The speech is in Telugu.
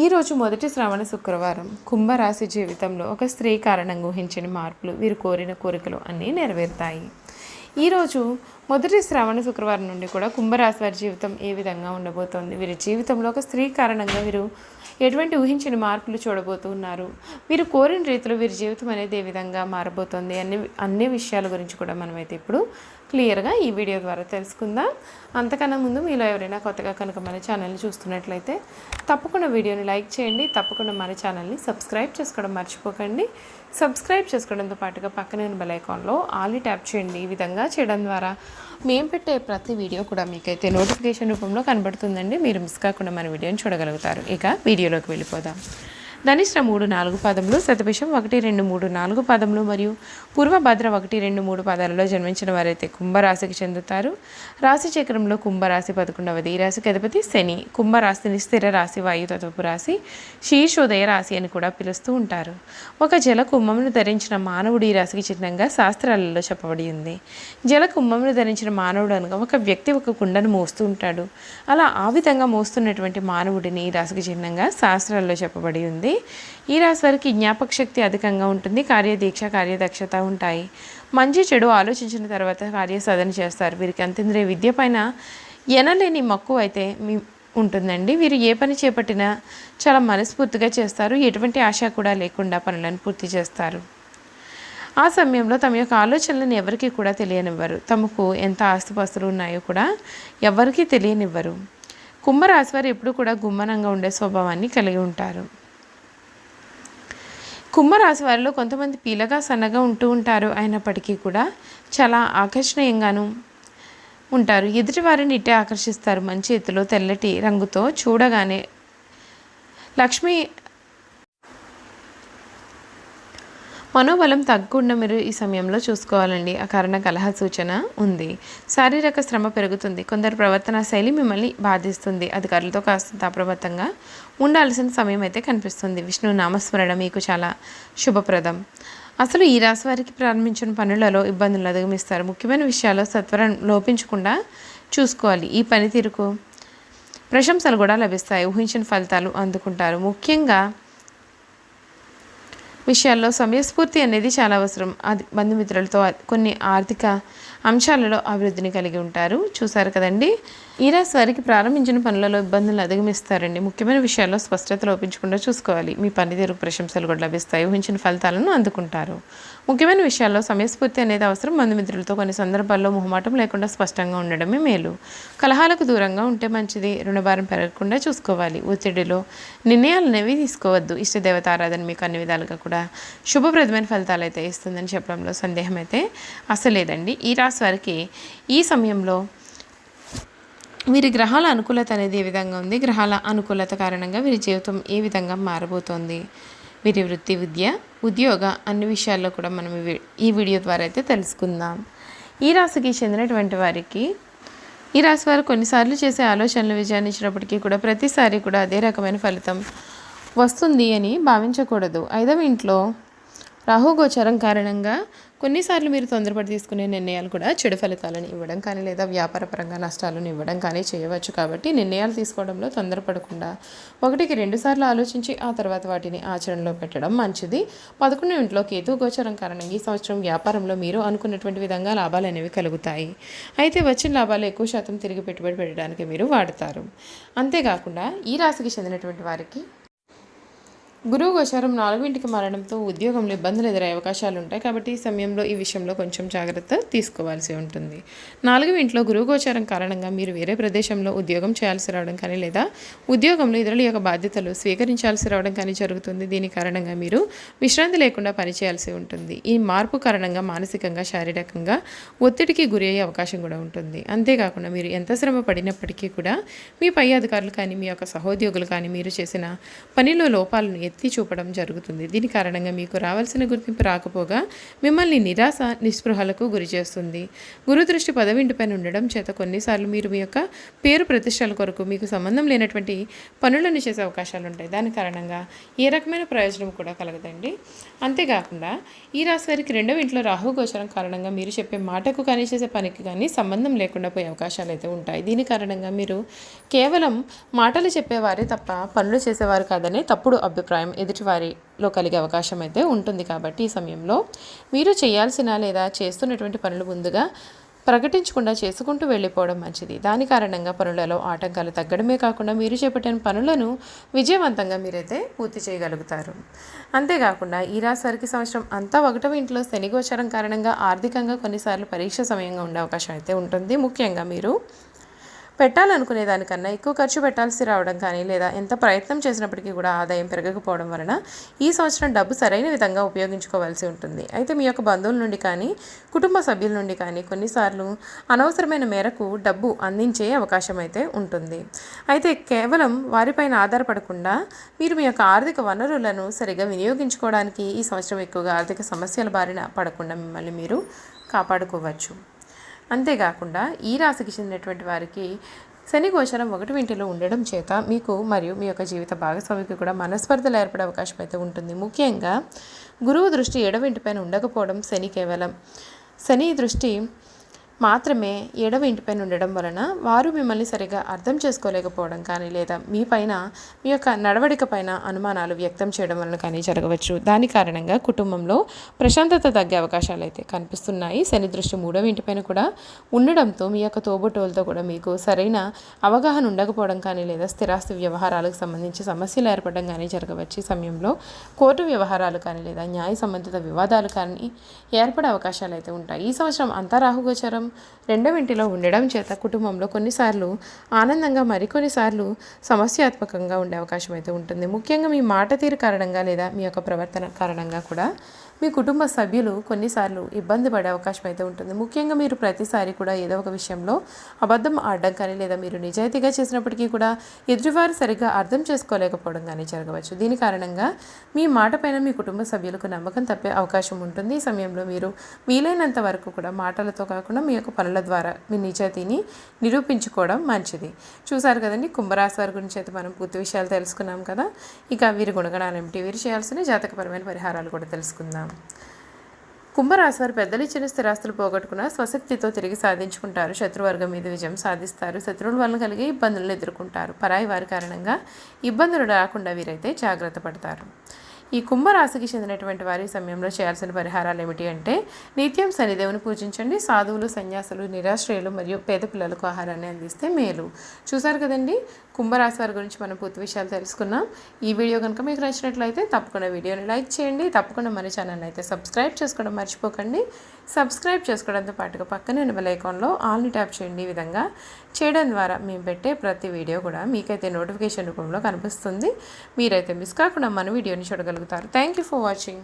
ఈరోజు మొదటి శ్రావణ శుక్రవారం. కుంభరాశి జీవితంలో ఒక స్త్రీ కారణంగా ఊహించిన మార్పులు వీరు కోరిన కోరికలు అన్నీ నెరవేరుతాయి. ఈరోజు మొదటి శ్రావణ శుక్రవారం నుండి కూడా కుంభరాశి వారి జీవితం ఏ విధంగా ఉండబోతోంది? వీరి జీవితంలో ఒక స్త్రీ కారణంగా వీరు ఎటువంటి ఊహించని మార్పులు చూడబోతున్నారు? వీరు కోరిన రీతిలో వీరి జీవితం అనేది ఏ విధంగా మారబోతోంది? అన్ని అన్ని విషయాల గురించి కూడా మనమైతే ఇప్పుడు క్లియర్గా ఈ వీడియో ద్వారా తెలుసుకుందాం. అంతకన్నా ముందు మీలో ఎవరైనా కొత్తగా కనుక మన ఛానల్ని చూస్తున్నట్లయితే తప్పకుండా వీడియోని లైక్ చేయండి. తప్పకుండా మన ఛానల్ని సబ్స్క్రైబ్ చేసుకోవడం మర్చిపోకండి. సబ్స్క్రైబ్ చేసుకోవడంతో పాటుగా పక్కనే ఉన్న బెల్ ఐకాన్లో ఆల్ని ట్యాప్ చేయండి. ఈ విధంగా చేయడం ద్వారా మేము పెట్టే ప్రతి వీడియో కూడా మీకైతే నోటిఫికేషన్ రూపంలో కనబడుతుందండి. మీరు మిస్ కాకుండా మన వీడియోని చూడగలుగుతారు. ఇక వీడియో వీడియోలోకి వెళ్ళిపోదాం. ధనిష్ట మూడు నాలుగు పదములు శతభిషం ఒకటి రెండు మూడు నాలుగు పదములు మరియు పూర్వభద్ర ఒకటి రెండు మూడు పదాలలో జన్మించిన వారైతే కుంభరాశికి చెందుతారు. రాశి చక్రంలో కుంభరాశి పదకొండవది. ఈ రాశికి అధిపతి శని. కుంభరాశిని స్థిర రాశి వాయుతత్వపు రాశి శీర్షోదయ రాశి అని కూడా పిలుస్తూ ఉంటారు. ఒక జల కుంభమును ధరించిన మానవుడు ఈ రాశికి చిహ్నంగా శాస్త్రాలలో చెప్పబడి ఉంది. జల కుంభమును ధరించిన మానవుడు అనగా ఒక వ్యక్తి ఒక కుండను మోస్తూ ఉంటాడు. అలా ఆ విధంగా మోస్తున్నటువంటి మానవుడిని ఈ రాశికి చిహ్నంగా శాస్త్రాల్లో చెప్పబడి ఉంది. ఈ రాశి వారికి జ్ఞాపక శక్తి అధికంగా ఉంటుంది. కార్యదీక్ష కార్యదక్షత ఉంటాయి. మంచి చెడు ఆలోచించిన తర్వాత కార్యసాధన చేస్తారు. వీరికి అంతేంద్రియ విద్య పైన ఎనలేని మక్కువ అయితే మీ ఉంటుందండి. వీరు ఏ పని చేపట్టినా చాలా మనస్ఫూర్తిగా చేస్తారు. ఎటువంటి ఆశ కూడా లేకుండా పనులను పూర్తి చేస్తారు. ఆ సమయంలో తమ యొక్క ఆలోచనలను ఎవరికీ కూడా తెలియనివ్వరు. తమకు ఎంత ఆస్తిపాస్తులు ఉన్నాయో కూడా ఎవరికీ తెలియనివ్వరు. కుంభరాశి వారు ఎప్పుడూ కూడా గుమ్మనంగా ఉండే స్వభావాన్ని కలిగి ఉంటారు. కుంభరాశి వారిలో కొంతమంది పీలగా సన్నగా ఉంటూ ఉంటారు. అయినప్పటికీ కూడా చాలా ఆకర్షణీయంగాను ఉంటారు. ఎదుటి వారిని ఇట్టే ఆకర్షిస్తారు. మంచి ఎత్తులో తెల్లటి రంగుతో చూడగానే లక్ష్మి మనోబలం తగ్గకుండా మీరు ఈ సమయంలో చూసుకోవాలండి. ఆ కారణ కలహ సూచన ఉంది. శారీరక శ్రమ పెరుగుతుంది. కొందరు ప్రవర్తన శైలి మిమ్మల్ని బాధిస్తుంది. అధికారులతో కాస్త అప్రమత్తంగా ఉండాల్సిన సమయం అయితే కనిపిస్తుంది. విష్ణు నామస్మరణ మీకు చాలా శుభప్రదం. అసలు ఈ రాశి వారికి ప్రారంభించిన పనులలో ఇబ్బందులు అధిగమిస్తారు. ముఖ్యమైన విషయాల్లో సత్వరం లోపించకుండా చూసుకోవాలి. ఈ పనితీరుకు ప్రశంసలు కూడా లభిస్తాయి. ఊహించిన ఫలితాలు అందుకుంటారు. ముఖ్యంగా విషయాల్లో సమయస్ఫూర్తి అనేది చాలా అవసరం. అది బంధుమిత్రులతో కొన్ని ఆర్థిక అంశాలలో అభివృద్ధిని కలిగి ఉంటారు. చూసారు కదండి? ఈ రాశి వారికి ప్రారంభించిన పనులలో ఇబ్బందులు అధిగమిస్తారండి. ముఖ్యమైన విషయాల్లో స్పష్టత లోపించకుండా చూసుకోవాలి. మీ పనితీరుకు ప్రశంసలు కూడా లభిస్తాయి. ఊహించిన ఫలితాలను అందుకుంటారు. ముఖ్యమైన విషయాల్లో సమయస్ఫూర్తి అనేది అవసరం. బంధుమిత్రులతో కొన్ని సందర్భాల్లో మొహమాటం లేకుండా స్పష్టంగా ఉండడమే మేలు. కలహాలకు దూరంగా ఉంటే మంచిది. రుణభారం పెరగకుండా చూసుకోవాలి. ఒత్తిడిలో నిర్ణయాలు అనేవి తీసుకోవద్దు. ఇష్టదేవత ఆరాధన మీకు అన్ని విధాలుగా కూడా శుభప్రదమైన ఫలితాలు అయితే ఇస్తుందని చెప్పడంలో సందేహం అయితే అసలేదండి. ఈ రాశి వారికి ఈ సమయంలో వీరి గ్రహాల అనుకూలత అనేది ఏ విధంగా ఉంది? గ్రహాల అనుకూలత కారణంగా వీరి జీవితం ఏ విధంగా మారబోతోంది? వీరి వృత్తి విద్య ఉద్యోగ అన్ని విషయాల్లో కూడా మనం ఈ వీడియో ద్వారా అయితే తెలుసుకుందాం. ఈ రాశికి చెందినటువంటి వారికి ఈ రాశి వారు కొన్నిసార్లు చేసే ఆలోచనలు విజయాన్ని ఇచ్చినప్పటికీ కూడా ప్రతిసారి కూడా అదే రకమైన ఫలితం వస్తుంది అని భావించకూడదు. ఐదవ ఇంట్లో రాహుగోచరం కారణంగా కొన్నిసార్లు మీరు తొందరపడి తీసుకునే నిర్ణయాలు కూడా చెడు ఫలితాలను ఇవ్వడం కానీ లేదా వ్యాపారపరంగా నష్టాలను ఇవ్వడం కానీ చేయవచ్చు. కాబట్టి నిర్ణయాలు తీసుకోవడంలో తొందరపడకుండా ఒకటికి రెండుసార్లు ఆలోచించి ఆ తర్వాత వాటిని ఆచరణలో పెట్టడం మంచిది. పదకొండు ఇంట్లో కేతు గోచరం కారణంగా ఈ సంవత్సరం వ్యాపారంలో మీరు అనుకున్నటువంటి విధంగా లాభాలు అనేవి కలుగుతాయి. అయితే వచ్చిన లాభాలు ఎక్కువ శాతం తిరిగి పెట్టుబడి పెట్టడానికి మీరు వాడతారు. అంతేకాకుండా ఈ రాశికి చెందినటువంటి వారికి గురువు గోచారం నాలుగింటికి మారడంతో ఉద్యోగంలో ఇబ్బందులు ఎదురయ్యే అవకాశాలు ఉంటాయి కాబట్టి ఈ సమయంలో ఈ విషయంలో కొంచెం జాగ్రత్త తీసుకోవాల్సి ఉంటుంది. నాలుగు ఇంట్లో గురువు గోచారం కారణంగా మీరు వేరే ప్రదేశంలో ఉద్యోగం చేయాల్సి రావడం కానీ లేదా ఉద్యోగంలో ఇతరుల యొక్క బాధ్యతలు స్వీకరించాల్సి రావడం కానీ జరుగుతుంది. దీని కారణంగా మీరు విశ్రాంతి లేకుండా పనిచేయాల్సి ఉంటుంది. ఈ మార్పు కారణంగా మానసికంగా శారీరకంగా ఒత్తిడికి గురి అయ్యే అవకాశం కూడా ఉంటుంది. అంతేకాకుండా మీరు ఎంత శ్రమ పడినప్పటికీ కూడా మీ పై అధికారులు కానీ మీ యొక్క సహోద్యోగులు కానీ మీరు చేసిన పనిలో లోపాలను ఆసక్తి చూపడం జరుగుతుంది. దీని కారణంగా మీకు రావాల్సిన గుర్తింపు రాకపోగా మిమ్మల్ని నిరాశ నిస్పృహలకు గురి చేస్తుంది. గురు దృష్టి పదవింటిపైన ఉండడం చేత కొన్నిసార్లు మీరు మీ యొక్క పేరు ప్రతిష్టల కొరకు మీకు సంబంధం లేనటువంటి పనులను చేసే అవకాశాలు ఉంటాయి. దాని కారణంగా ఏ రకమైన ప్రయోజనం కూడా కలగదండి. అంతేకాకుండా ఈ రాశి వారికి రెండవ ఇంట్లో రాహు గోచరం కారణంగా మీరు చెప్పే మాటకు కానీ చేసే పనికి కానీ సంబంధం లేకుండా పోయే అవకాశాలు అయితే ఉంటాయి. దీని కారణంగా మీరు కేవలం మాటలు చెప్పేవారే తప్ప పనులు చేసేవారు కాదనే తప్పుడు అభిప్రాయం ఎదుటివారిలో కలిగే అవకాశం అయితే ఉంటుంది కాబట్టి ఈ సమయంలో మీరు చేయాల్సిన లేదా చేస్తున్నటువంటి పనులు ముందుగా ప్రకటించకుండా చేసుకుంటూ వెళ్ళిపోవడం మంచిది. దాని కారణంగా పనులలో ఆటంకాలు తగ్గడమే కాకుండా మీరు చేపట్టిన పనులను విజయవంతంగా మీరైతే పూర్తి చేయగలుగుతారు. అంతేకాకుండా ఈ రాశి సంవత్సరం అంతా ఒకటవ ఇంట్లో శని గోచరం కారణంగా ఆర్థికంగా కొన్నిసార్లు పరీక్ష సమయంగా ఉండే అవకాశం అయితే ఉంటుంది. ముఖ్యంగా మీరు పెట్టాలనుకునే దానికన్నా ఎక్కువ ఖర్చు పెట్టాల్సి రావడం కానీ లేదా ఎంత ప్రయత్నం చేసినప్పటికీ కూడా ఆదాయం పెరగకపోవడం వలన ఈ సంవత్సరం డబ్బు సరైన విధంగా ఉపయోగించుకోవాల్సి ఉంటుంది. అయితే మీ యొక్క బంధువుల నుండి కానీ కుటుంబ సభ్యుల నుండి కానీ కొన్నిసార్లు అనవసరమైన మేరకు డబ్బు అందించే అవకాశం అయితే ఉంటుంది. అయితే కేవలం వారిపైన ఆధారపడకుండా మీరు మీ యొక్క ఆర్థిక వనరులను సరిగా వినియోగించుకోవడానికి ఈ సంవత్సరం ఎక్కువగా ఆర్థిక సమస్యల బారిన పడకుండా మిమ్మల్ని మీరు కాపాడుకోవచ్చు. అంతేకాకుండా ఈ రాశికి చెందినటువంటి వారికి శని గోచరం ఒకటి ఇంటిలో ఉండడం చేత మీకు మరియు మీ యొక్క జీవిత భాగస్వామికి కూడా మనస్పర్ధలు ఏర్పడే అవకాశం అయితే ఉంటుంది. ముఖ్యంగా గురువు దృష్టి ఏడవ ఇంటిపైన ఉండకపోవడం శని కేవలం. శని దృష్టి మాత్రమే ఏడవ ఇంటిపైన ఉండడం వలన వారు మిమ్మల్ని సరిగా అర్థం చేసుకోలేకపోవడం కానీ లేదా మీ పైన మీ యొక్క నడవడిక పైన అనుమానాలు వ్యక్తం చేయడం వలన కానీ జరగవచ్చు. దాని కారణంగా కుటుంబంలో ప్రశాంతత తగ్గే అవకాశాలు అయితే కనిపిస్తున్నాయి. శని దృష్టి మూడవ ఇంటిపైన కూడా ఉండడంతో మీ యొక్క తోబుటోలతో కూడా మీకు సరైన అవగాహన ఉండకపోవడం కానీ లేదా స్థిరాస్తి వ్యవహారాలకు సంబంధించి సమస్యలు ఏర్పడడం కానీ జరగవచ్చు. ఈ సమయంలో కోర్టు వ్యవహారాలు కానీ లేదా న్యాయ సంబంధిత వివాదాలు కానీ ఏర్పడే అవకాశాలు అయితే ఉంటాయి. ఈ సంవత్సరం అంతా రాహుగోచరం. రెండవ ఇంటిలో ఉండడం చేత కుటుంబంలో కొన్నిసార్లు ఆనందంగా మరికొన్నిసార్లు సమస్యాత్మకంగా ఉండే అవకాశం అయితే ఉంటుంది. ముఖ్యంగా మీ మాట తీరు కారణంగా లేదా మీ యొక్క ప్రవర్తన కారణంగా కూడా మీ కుటుంబ సభ్యులు కొన్నిసార్లు ఇబ్బంది పడే అవకాశం అయితే ఉంటుంది. ముఖ్యంగా మీరు ప్రతిసారి కూడా ఏదో ఒక విషయంలో అబద్ధం ఆడడం కానీ లేదా మీరు నిజాయితీగా చేసినప్పటికీ కూడా ఎదుటివారు సరిగ్గా అర్థం చేసుకోలేకపోవడం కానీ జరగవచ్చు. దీని కారణంగా మీ మాట పైన మీ కుటుంబ సభ్యులకు నమ్మకం తప్పే అవకాశం ఉంటుంది. ఈ సమయంలో మీరు వీలైనంత వరకు కూడా మాటలతో కాకుండా మీ యొక్క పనుల ద్వారా మీ నిజాయితీని నిరూపించుకోవడం మంచిది. చూసారు కదండి కుంభరాశి వారి గురించి అయితే మనం పూర్తి విషయాలు తెలుసుకున్నాం కదా. ఇక వీరి గుణగణాలు ఏమిటి? వీరు చేయాల్సిన జాతకపరమైన పరిహారాలు కూడా తెలుసుకుందాం. కుంభరాశి వారు పెద్దలు ఇచ్చిన స్థిరాస్తులు పోగొట్టుకున్న స్వశక్తితో తిరిగి సాధించుకుంటారు. శత్రువర్గం మీద విజయం సాధిస్తారు. శత్రువుల వలన కలిగే ఇబ్బందులను ఎదుర్కొంటారు. పరాయి వారి కారణంగా ఇబ్బందులు రాకుండా వీరైతే జాగ్రత్త పడతారు. ఈ కుంభరాశికి చెందినటువంటి వారి సమయంలో చేయాల్సిన పరిహారాలు ఏమిటి అంటే నిత్యం శనిదేవుని పూజించండి. సాధువులు సన్యాసులు నిరాశ్రయులు మరియు పేద పిల్లలకు ఆహారాన్ని అందిస్తే మేలు. చూసారు కదండి? కుంభరాశి వారి గురించి మనం పూర్తి విషయాలు తెలుసుకున్నాం. ఈ వీడియో కనుక మీకు నచ్చినట్లయితే తప్పకుండా వీడియోని లైక్ చేయండి. తప్పకుండా మన ఛానల్ అయితే సబ్స్క్రైబ్ చేసుకోవడం మర్చిపోకండి. సబ్స్క్రైబ్ చేసుకోవడంతో పాటుగా పక్కనే ఉన్న బెల్ ఐకాన్లో ఆల్ని ట్యాప్ చేయండి. ఈ విధంగా చేయడం ద్వారా మేము పెట్టే ప్రతి వీడియో కూడా మీకైతే నోటిఫికేషన్ రూపంలో కనిపిస్తుంది. మీరైతే మిస్ కాకుండా మన వీడియోని చూడగలుగుతారు థ్యాంక్ యూ ఫర్ వాచింగ్